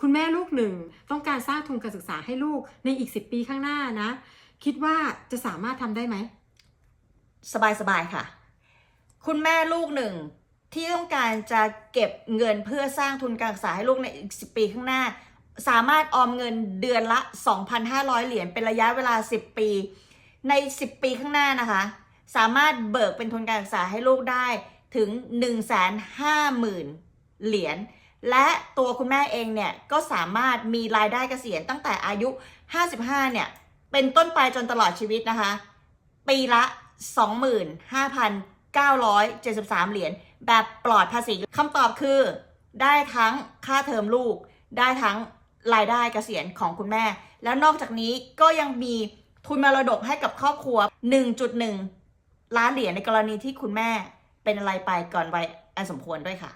คุณแม่ลูกหนึ่งต้องการสร้างทุนการศึกษาให้ลูกในอีก 10 ปีข้างหน้านะ คิดว่าจะสามารถทำได้ไหม สบายๆค่ะ คุณแม่ลูกหนึ่งที่ต้องการจะเก็บเงินเพื่อสร้างทุนการศึกษาให้ลูกในอีก 10 ปีข้างหน้า สามารถออมเงินเดือนละ 2,500 เหรียญเป็นระยะเวลา 10 ปี ใน 10 ปีข้างหน้านะคะ สามารถเบิกเป็นทุนการศึกษาให้ลูกได้ถึง 150,000 เหรียญ และตัวคุณแม่เองเนี่ยก็สามารถมีรายได้เกษียณตั้งแต่อายุ 55 เนี่ย เป็นต้นไปจนตลอดชีวิตนะคะ ปีละ 25,973 เหรียญแบบปลอดภาษีคำตอบคือ ได้ทั้งค่าเทอมลูก ได้ทั้งรายได้เกษียณของคุณแม่ แล้วนอกจากนี้ก็ยังมีทุนมรดกให้กับครอบครัว 1.1 ล้านเหรียญในกรณีที่คุณแม่เป็นอะไรไปก่อนวัยอันสมควรด้วยค่ะ